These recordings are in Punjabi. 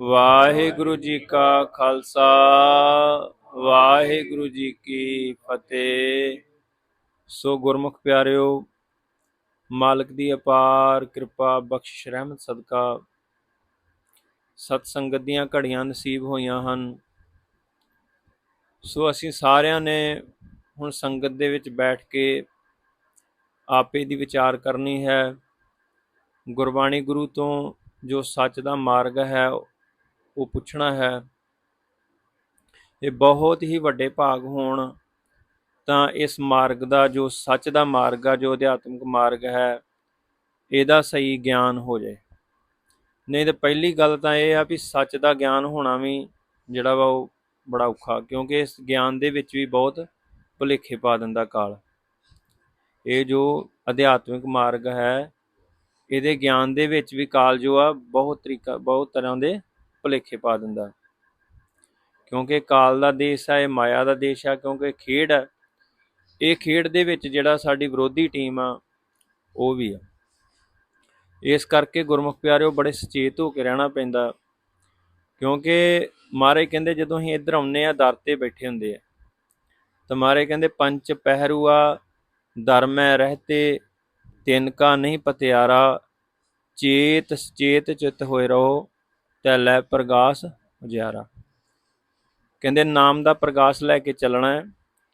ਵਾਹਿਗੁਰੂ ਜੀ ਕਾ ਖਾਲਸਾ, ਵਾਹਿਗੁਰੂ ਜੀ ਕੀ ਫਤਿਹ। ਸੋ ਗੁਰਮੁਖ ਪਿਆਰਿਓ, ਮਾਲਕ ਦੀ ਅਪਾਰ ਕਿਰਪਾ ਬਖਸ਼ ਰਹਿਮਤ, ਸਦਕਾ ਸਤ ਸੰਗਤ ਦੀਆਂ ਘੜੀਆਂ ਨਸੀਬ ਹੋਈਆਂ ਹਨ। ਸੋ ਅਸੀਂ ਸਾਰਿਆਂ ਨੇ ਹੁਣ ਸੰਗਤ ਦੇ ਵਿੱਚ ਬੈਠ ਕੇ ਆਪੇ ਦੀ ਵਿਚਾਰ ਕਰਨੀ ਹੈ। ਗੁਰਬਾਣੀ ਗੁਰੂ ਤੋਂ ਜੋ ਸੱਚ ਦਾ ਮਾਰਗ ਹੈ ਉਹ ਪੁੱਛਣਾ ਹੈ, ਇਹ ਬਹੁਤ ਹੀ ਵੱਡੇ ਭਾਗ ਹੋਣ, ਤਾਂ ਇਸ ਮਾਰਗ ਦਾ ਜੋ ਸੱਚ ਦਾ ਮਾਰਗ ਆ, ਜੋ ਅਧਿਆਤਮਿਕ ਮਾਰਗ ਹੈ, ਇਹਦਾ ਸਹੀ ਗਿਆਨ ਹੋ ਜਾਏ। ਨਹੀਂ ਤਾਂ ਪਹਿਲੀ ਗੱਲ ਤਾਂ ਇਹ ਆ ਵੀ ਸੱਚ ਦਾ ਗਿਆਨ ਹੋਣਾ ਵੀ ਜਿਹੜਾ ਵਾ ਉਹ ਬੜਾ ਔਖਾ, ਕਿਉਂਕਿ ਇਸ ਗਿਆਨ ਦੇ ਵਿੱਚ ਵੀ ਬਹੁਤ ਭੁਲੇਖੇ ਪਾ ਦਿੰਦਾ ਕਾਲ। ਇਹ ਜੋ ਅਧਿਆਤਮਿਕ ਮਾਰਗ ਹੈ, ਇਹਦੇ ਗਿਆਨ ਦੇ ਵਿੱਚ ਵੀ ਕਾਲ ਜੋ ਆ, ਬਹੁਤ ਤਰੀਕਾ, ਬਹੁਤ ਤਰ੍ਹਾਂ ਦੇ ਭੁਲੇਖੇ ਪਾ ਦਿੰਦਾ। ਕਿਉਂਕਿ ਕਾਲ ਦਾ ਦੇਸ਼ ਆ, ਇਹ ਮਾਇਆ ਦਾ ਦੇਸ਼ ਆ, ਕਿਉਂਕਿ ਖੇਡ ਹੈ ਇਹ ਖੇਡ ਦੇ ਵਿੱਚ ਜਿਹੜਾ ਸਾਡੀ ਵਿਰੋਧੀ ਟੀਮ ਆ, ਉਹ ਵੀ ਆ। ਇਸ ਕਰਕੇ ਗੁਰਮੁਖ ਪਿਆਰਿਓ ਬੜੇ ਸੁਚੇਤ ਹੋ ਕੇ ਰਹਿਣਾ ਪੈਂਦਾ, ਕਿਉਂਕਿ ਮਾਰੇ ਕਹਿੰਦੇ ਜਦੋਂ ਅਸੀਂ ਇੱਧਰ ਆਉਂਦੇ ਆ ਦਰ ਤੇ ਬੈਠੇ ਹੁੰਦੇ ਆ। ਤਾਂ ਮਾਰੇ ਕਹਿੰਦੇ, ਪੰਜ ਪਹਿਰੂਆ ਦਰ ਮੈਂ ਰਹਤੇ ਤਿੰਨ ਕਾ ਨਹੀਂ, ਪਤਿਆਰਾ, ਚੇਤ ਚੇਤ ਚਿਤ ਹੋਏ ਰਹੋ। ਤੈ ਲੈ ਪ੍ਰਗਾਸ ਉਜਿਆਰਾ ਕਹਿੰਦੇ, ਨਾਮ ਦਾ ਪ੍ਰਗਾਸ ਲੈ ਕੇ ਚੱਲਣਾ ਹੈ,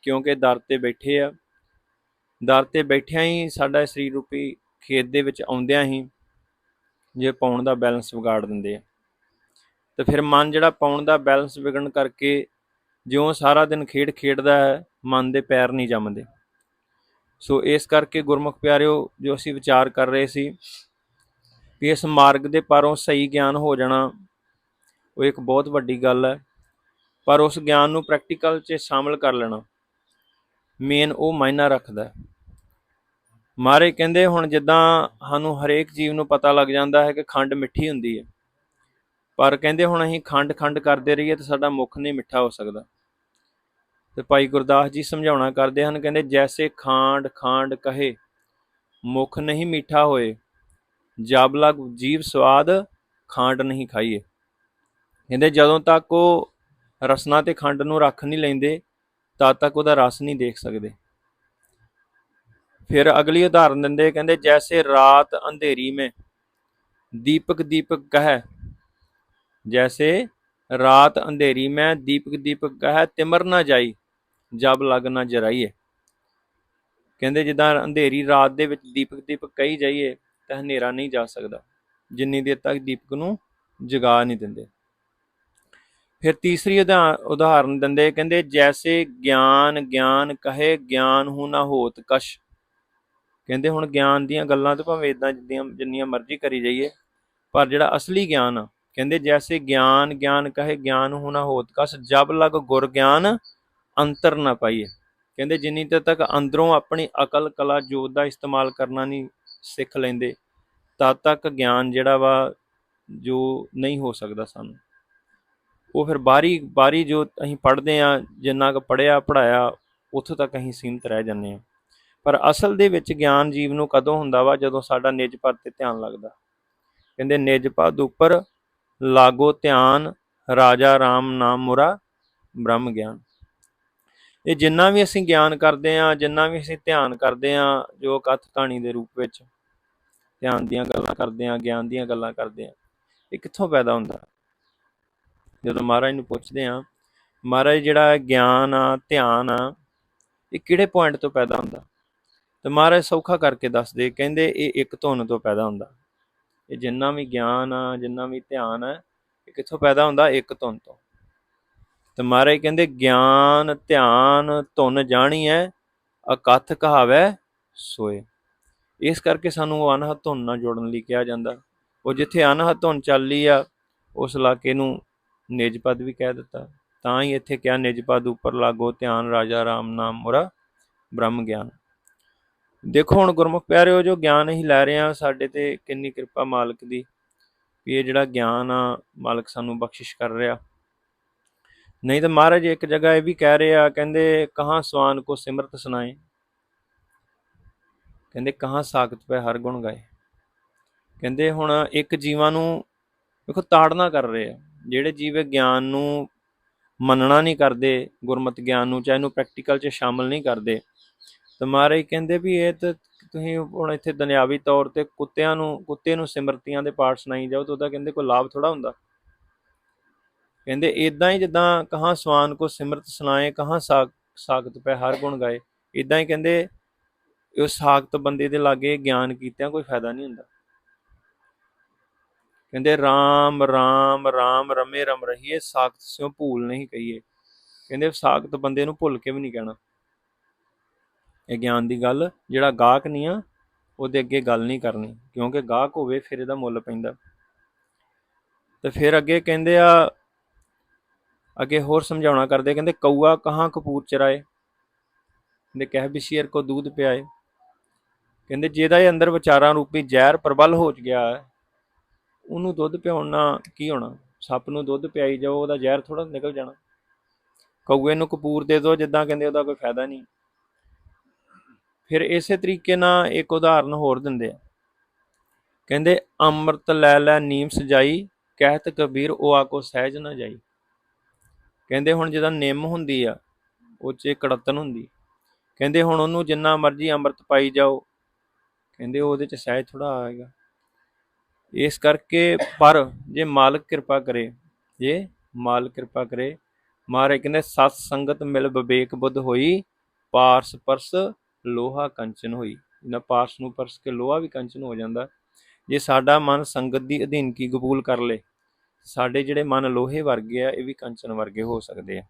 ਕਿਉਂਕਿ ਦਰ ਤੇ ਬੈਠੇ ਆ। ਦਰ ਤੇ ਬੈਠਿਆਂ ਹੀ ਸਾਡਾ ਸਰੀਰ ਰੂਪੀ ਖੇਤ ਦੇ ਵਿੱਚ ਆਉਂਦਿਆਂ ਹੀ ਜੇ ਪਾਉਣ ਦਾ ਬੈਲੈਂਸ ਵਿਗਾੜ ਦਿੰਦੇ ਆ। ਤੇ ਫਿਰ ਮਨ ਜਿਹੜਾ ਪਾਉਣ ਦਾ ਬੈਲੈਂਸ ਵਿਗੜਨ ਕਰਕੇ ਜਿਉਂ ਸਾਰਾ ਦਿਨ ਖੇਡ ਖੇਡਦਾ ਹੈ, ਮਨ ਦੇ ਪੈਰ ਨਹੀਂ ਜੰਮਦੇ। ਸੋ ਇਸ ਕਰਕੇ ਗੁਰਮੁਖ ਪਿਆਰਿਓ, ਜੋ ਅਸੀਂ ਵਿਚਾਰ ਕਰ ਰਹੇ ਸੀ ਵੀ ਇਸ ਮਾਰਗ ਦੇ ਪਾਰੋਂ ਸਹੀ ਗਿਆਨ ਹੋ ਜਾਣਾ ਉਹ ਇੱਕ ਬਹੁਤ ਵੱਡੀ ਗੱਲ ਹੈ। ਪਰ ਉਸ ਗਿਆਨ ਨੂੰ ਪ੍ਰੈਕਟੀਕਲ 'ਚ ਸ਼ਾਮਲ ਕਰ ਲੈਣਾ ਮੇਨ ਉਹ ਮਾਇਨਾ ਰੱਖਦਾ ਮਾਰੇ ਕਹਿੰਦੇ ਹੁਣ ਜਿੱਦਾਂ ਸਾਨੂੰ ਹਰੇਕ ਜੀਵ ਨੂੰ ਪਤਾ ਲੱਗ ਜਾਂਦਾ ਹੈ ਕਿ ਖੰਡ ਮਿੱਠੀ ਹੁੰਦੀ ਹੈ। ਪਰ ਕਹਿੰਦੇ ਹੁਣ ਅਸੀਂ ਖੰਡ ਖੰਡ ਕਰਦੇ ਰਹੀਏ ਤਾਂ ਸਾਡਾ ਮੁਖ ਨਹੀਂ ਮਿੱਠਾ ਹੋ ਸਕਦਾ। ਤੇ ਭਾਈ ਗੁਰਦਾਸ ਜੀ ਸਮਝਾਉਣਾ ਕਰਦੇ ਹਨ, ਕਹਿੰਦੇ ਜੈਸੇ ਖਾਂਡ ਖਾਂਡ ਕਹੇ, ਮੁਖ ਨਹੀਂ ਮਿੱਠਾ ਹੋਏ। ਜਬ ਜਾਬਲਾ ਜੀਵ ਸਵਾਦ ਖਾਂਡ ਨਹੀਂ ਖਾਈਏ। ਕਹਿੰਦੇ ਜਦੋਂ ਤੱਕ ਉਹ ਰਸਨਾ ਤੇ ਖੰਡ ਨੂੰ ਰੱਖ ਨਹੀਂ ਲੈਂਦੇ, ਤਦ ਤੱਕ ਉਹਦਾ ਰਸ ਨਹੀਂ ਦੇਖ ਸਕਦੇ। ਫਿਰ ਅਗਲੀ ਉਦਾਹਰਨ ਦਿੰਦੇ, ਕਹਿੰਦੇ ਜੈਸੇ ਰਾਤ ਅੰਧੇਰੀ ਮੇ, ਦੀਪਕ ਦੀਪਕ ਕਹੈ, ਜੈਸੇ ਰਾਤ ਅੰਧੇਰੀ ਮੈਂ, ਦੀਪਕ ਦੀਪਕ ਕਹੈ, ਤਿਮਰ ਨਾ ਜਾਈ, ਜਬ ਲਗ ਨਾ ਜਰਾਈਏ। ਕਹਿੰਦੇ ਜਿੱਦਾਂ ਅੰਧੇਰੀ ਰਾਤ ਦੇ ਵਿੱਚ ਦੀਪਕ ਦੀਪਕ ਕਹੀ ਜਾਈਏ ਤਾਂ ਹਨੇਰਾ ਨਹੀਂ ਜਾ ਸਕਦਾ। ਜਿੰਨੀ ਦੇਰ ਤੱਕ ਦੀਪਕ ਨੂੰ ਜਗਾ ਨਹੀਂ ਦਿੰਦੇ। ਫਿਰ ਤੀਸਰੀ ਉਦਾ- ਉਦਾਹਰਨ ਦਿੰਦੇ, ਕਹਿੰਦੇ, ਜੈਸੇ ਗਿਆਨ ਗਿਆਨ ਕਹੇ, ਗਿਆਨ ਹੂ ਨਾ ਹੋਤ ਕਸ਼। ਕਹਿੰਦੇ, ਹੁਣ ਗਿਆਨ ਦੀਆਂ ਗੱਲਾਂ ਤਾਂ ਭਾਵੇਂ ਇਦਾਂ ਜਿੱਦਾਂ ਜਿੰਨੀਆਂ ਮਰਜ਼ੀ ਕਰੀ ਜਾਈਏ, ਪਰ ਜਿਹੜਾ ਅਸਲੀ ਗਿਆਨ ਆ, ਕਹਿੰਦੇ, ਜੈਸੇ ਗਿਆਨ ਗਿਆਨ ਕਹੇ, ਗਿਆਨ ਹੂ ਨਾ ਹੋਤ ਕਸ਼, ਜਬ ਲਗ ਗੁਰ ਗਿਆਨ ਅੰਤਰ ਨਾ ਪਾਈਏ। ਕਹਿੰਦੇ, ਜਿੰਨੀ ਦੇਰ ਤੱਕ ਅੰਦਰੋਂ ਆਪਣੀ ਅਕਲ ਕਲਾ ਜੋਤ ਦਾ ਇਸਤੇਮਾਲ ਕਰਨਾ ਨਹੀਂ ਸਿੱਖ ਲੈਂਦੇ, ਤਦ ਤੱਕ ਗਿਆਨ ਜਿਹੜਾ ਵਾ ਜੋ ਨਹੀਂ ਹੋ ਸਕਦਾ ਸਾਨੂੰ। ਉਹ ਫਿਰ ਬਾਹਰੀ ਬਾਹਰੀ ਜੋ ਅਸੀਂ ਪੜ੍ਹਦੇ ਆ ਜਿੰਨਾ ਕੁ ਪੜਿਆ ਪੜਾਇਆ ਉੱਥੋਂ ਤੱਕ ਅਸੀਂ ਸੀਮਤ ਰਹਿ ਜਾਂਦੇ ਆ ਪਰ ਅਸਲ ਦੇ ਵਿੱਚ ਗਿਆਨ ਜੀਵ ਨੂੰ ਕਦੋਂ ਹੁੰਦਾ ਵਾ? ਜਦੋਂ ਸਾਡਾ ਨਿਜ ਪਰ ਤੇ ਧਿਆਨ ਲੱਗਦਾ। ਕਹਿੰਦੇ ਨਿਜ ਪਦ ਉੱਪਰ ਲਾਗੋ ਧਿਆਨ, ਰਾਜਾ ਰਾਮ ਨਾਮ ਮੁਰਾ ਬ੍ਰਹਮ ਗਿਆਨ। ਇਹ ਜਿੰਨਾ ਵੀ ਅਸੀਂ ਗਿਆਨ ਕਰਦੇ ਆ ਜਿੰਨਾ ਵੀ ਅਸੀਂ ਧਿਆਨ ਕਰਦੇ ਆ ਜੋ ਕਥ ਕਹਾਣੀ ਦੇ ਰੂਪ ਵਿੱਚ ਧਿਆਨ ਦੀਆਂ ਗੱਲਾਂ ਕਰਦੇ ਆ ਗਿਆਨ ਦੀਆਂ ਗੱਲਾਂ ਕਰਦੇ ਆ ਇਹ ਕਿੱਥੋਂ ਪੈਦਾ ਹੁੰਦਾ? ਜਦੋਂ ਮਹਾਰਾਜ ਨੂੰ ਪੁੱਛਦੇ ਆ ਮਹਾਰਾਜ ਜਿਹੜਾ ਗਿਆਨ ਆ, ਧਿਆਨ ਆ, ਇਹ ਕਿਹੜੇ ਪੁਆਇੰਟ ਤੋਂ ਪੈਦਾ ਹੁੰਦਾ? ਤੇ ਮਹਾਰਾਜ ਸੌਖਾ ਕਰਕੇ ਦੱਸਦੇ, ਕਹਿੰਦੇ ਇਹ ਇੱਕ ਧੁਨ ਤੋਂ ਪੈਦਾ ਹੁੰਦਾ। ਇਹ ਜਿੰਨਾ ਵੀ ਗਿਆਨ ਆ, ਜਿੰਨਾ ਵੀ ਧਿਆਨ ਆ, ਇਹ ਕਿੱਥੋਂ ਪੈਦਾ ਹੁੰਦਾ? ਇੱਕ ਧੁਨ ਤੋਂ। ਤੇ ਮਹਾਰਾਜ ਕਹਿੰਦੇ, ਗਿਆਨ, ਧਿਆਨ ਧੁਨ ਜਾਣੀ ਹੈ ਅਕਥ ਕਹਾਵੈ, ਸੋਏ। ਇਸ ਕਰਕੇ ਸਾਨੂੰ ਉਹ ਅਨਹਦ ਧੁਨ ਨਾਲ ਜੋੜਨ ਲਈ ਕਿਹਾ ਜਾਂਦਾ। ਉਹ ਜਿੱਥੇ ਅਨਹਦ ਧੁਨ ਚੱਲੀ ਆ, ਉਸ ਇਲਾਕੇ ਨੂੰ ਨਿਜ ਪਦ ਵੀ ਕਹਿ ਦਿੱਤਾ। ਤਾਂ ਹੀ ਇੱਥੇ ਕਿਹਾ ਨਿਜ ਪਦ ਉੱਪਰ ਲਾਗੋ ਧਿਆਨ, ਰਾਜਾ ਰਾਮ ਨਾਮ ਮੁਰਾ ਬ੍ਰਹਮ ਗਿਆਨ। ਦੇਖੋ ਹੁਣ ਗੁਰਮੁਖ ਪਿਆਰਿਓ, ਜੋ ਗਿਆਨ ਅਸੀਂ ਲੈ ਰਹੇ ਆ ਸਾਡੇ ਤੇ ਕਿੰਨੀ ਕਿਰਪਾ ਮਾਲਕ ਦੀ ਵੀ ਇਹ ਜਿਹੜਾ ਗਿਆਨ ਆ, ਮਾਲਕ ਸਾਨੂੰ ਬਖਸ਼ਿਸ਼ ਕਰ ਰਿਹਾ। ਨਹੀਂ ਤਾਂ ਮਹਾਰਾਜ ਇੱਕ ਜਗ੍ਹਾ ਇਹ ਵੀ ਕਹਿ ਰਹੇ ਆ, ਕਹਿੰਦੇ ਕਹਾਂ ਸਵਾਨ ਕੋ ਸਿਮਰਤ ਸੁਣਾਏ? ਕਹਿੰਦੇ ਕਹਾਂ ਸਾਖਤ ਪੈ ਹਰ ਗੁਣ ਗਾਏ? ਕਹਿੰਦੇ ਹੁਣ ਇੱਕ ਜੀਵਾਂ ਨੂੰ ਦੇਖੋ ਤਾੜਨਾ ਕਰ ਰਹੇ ਆ, ਜਿਹੜੇ ਜੀਵ ਗਿਆਨ ਨੂੰ ਮੰਨਣਾ ਨਹੀਂ ਕਰਦੇ, ਗੁਰਮਤਿ ਗਿਆਨ ਨੂੰ ਚਾਹੇ ਇਹਨੂੰ ਪ੍ਰੈਕਟੀਕਲ 'ਚ ਸ਼ਾਮਲ ਨਹੀਂ ਕਰਦੇ, ਤਾਂ ਮਹਾਰਾਜ ਕਹਿੰਦੇ ਵੀ ਇਹ ਤਾਂ ਤੁਸੀਂ ਹੁਣ ਇੱਥੇ ਦੁਨਿਆਵੀ ਤੌਰ ਤੇ ਕੁੱਤਿਆਂ ਨੂੰ, ਕੁੱਤੇ ਨੂੰ ਸਿਮਰਤੀਆਂ ਦੇ ਪਾਠ ਸੁਣਾਈ ਜਾਓ, ਤਾਂ ਉਹਦਾ ਕਹਿੰਦੇ ਕੋਈ ਲਾਭ ਥੋੜਾ ਹੁੰਦਾ। ਕਹਿੰਦੇ ਇਦਾਂ ਹੀ ਜਿੱਦਾਂ ਕਹਾਂ ਸਵਾਨ ਕੋ ਸਿਮਰਤ ਸੁਣਾਏ, ਕਹਾਂ ਸਾਖ ਸਾਖਤ ਪੈ ਹਰ ਗੁਣ ਗਾਏ। ਇਦਾਂ ਹੀ ਕਹਿੰਦੇ ਉਹ ਸਾਖਤ ਬੰਦੇ ਦੇ ਲਾਗੇ ਗਿਆਨ ਕੀਤਿਆਂ ਕੋਈ ਫਾਇਦਾ ਨਹੀਂ ਹੁੰਦਾ। ਕਹਿੰਦੇ RAM RAM RAM ਰਮੇ ਰਮ ਰਹੀਏ ਸਾਖਤ ਸਿਓ ਭੂਲ ਨਹੀਂ ਕਹੀਏ। ਕਹਿੰਦੇ ਸਾਖਤ ਬੰਦੇ ਨੂੰ ਭੁੱਲ ਕੇ ਵੀ ਨਹੀਂ ਕਹਿਣਾ। ਇਹ ਗਿਆਨ ਦੀ ਗੱਲ, ਜਿਹੜਾ ਗਾਹਕ ਨਹੀਂ ਆ, ਉਹਦੇ ਅੱਗੇ ਗੱਲ ਨਹੀਂ ਕਰਨੀ, ਕਿਉਂਕਿ ਗਾਹਕ ਹੋਵੇ ਫਿਰ ਇਹਦਾ ਮੁੱਲ ਪੈਂਦਾ। ਤੇ ਫਿਰ ਅੱਗੇ ਕਹਿੰਦੇ ਆ ਅੱਗੇ ਹੋਰ ਸਮਝਾਉਣਾ ਕਰਦੇ, ਕਹਿੰਦੇ, ਕਊਆ ਕਹਾਂ ਕਪੂਰ ਚਰਾਏ? ਕਹਿੰਦੇ, ਕਹਿ ਬਿਸ਼ੀਰ ਕੋ ਦੂਧ ਪਿਆਏ? ਕਹਿੰਦੇ ਜਿਹਦਾ ਇਹ ਅੰਦਰ ਵਿਚਾਰਾਂ ਰੂਪੀ ਜ਼ਹਿਰ ਪ੍ਰਬਲ ਹੋ ਗਿਆ ਹੈ, ਉਹਨੂੰ ਦੁੱਧ ਪਿਆਉਣ ਨਾਲ ਕੀ ਹੋਣਾ? ਸੱਪ ਨੂੰ ਦੁੱਧ ਪਿਆਈ ਜਾਓ, ਉਹਦਾ ਜ਼ਹਿਰ ਥੋੜਾ ਨਿਕਲ ਜਾਣਾ। ਕਊਏ ਨੂੰ ਕਪੂਰ ਦੇ ਦਿਓ, ਜਿੱਦਾਂ ਕਹਿੰਦੇ ਉਹਦਾ ਕੋਈ ਫਾਇਦਾ ਨਹੀਂ। ਫਿਰ ਇਸੇ ਤਰੀਕੇ ਨਾਲ ਇੱਕ ਉਦਾਹਰਨ ਹੋਰ ਦਿੰਦੇ ਆ। ਕਹਿੰਦੇ, ਅੰਮ੍ਰਿਤ ਲੈ ਲੈ, ਨੀਮ ਸਜਾਈ, ਕਹਿਤ ਕਬੀਰ, ਉਹ ਆ ਕੋ ਸਹਿਜ ਨਾ ਜਾਈ। ਕਹਿੰਦੇ ਹੁਣ ਜਿਹਦਾ ਨਿੰਮ ਹੁੰਦੀ ਆ, ਉਹ 'ਚ ਕੜਤਨ ਹੁੰਦੀ। ਕਹਿੰਦੇ ਹੁਣ ਉਹਨੂੰ ਜਿੰਨਾ ਮਰਜ਼ੀ ਅੰਮ੍ਰਿਤ ਪਾਈ ਜਾਓ। ਕਹਿੰਦੇ ਉਹਦੇ 'ਚ ਸਹਿਜ ਥੋੜਾ ਆਏਗਾ। ਇਸ ਕਰਕੇ ਪਰ ਜੇ ਮਾਲਕ ਕਿਰਪਾ ਕਰੇ, ਜੇ ਮਾਲਕ ਕਿਰਪਾ ਕਰੇ, ਮਹਾਰਾਜ ਕਹਿੰਦੇ ਸਤ ਸੰਗਤ ਮਿਲ ਵਿਵੇਕ ਬੁੱਧ ਹੋਈ, ਪਾਰਸ ਪਰਸ ਲੋਹਾ ਕੰਚਨ ਹੋਈ। ਨਾ ਪਾਰਸ ਨੂੰ ਪਰਸ ਕੇ ਲੋਹਾ ਵੀ ਕੰਚਨ ਹੋ ਜਾਂਦਾ। ਜੇ ਸਾਡਾ ਮਨ ਸੰਗਤ ਦੀ ਅਧੀਨ ਕੀ ਕਬੂਲ ਕਰ ਲੇ ਸਾਡੇ ਜਿਹੜੇ ਮਨ ਲੋਹੇ ਵਰਗੇ ਆ ਇਹ ਵੀ ਕੰਚਨ ਵਰਗੇ ਹੋ ਸਕਦੇ ਆ।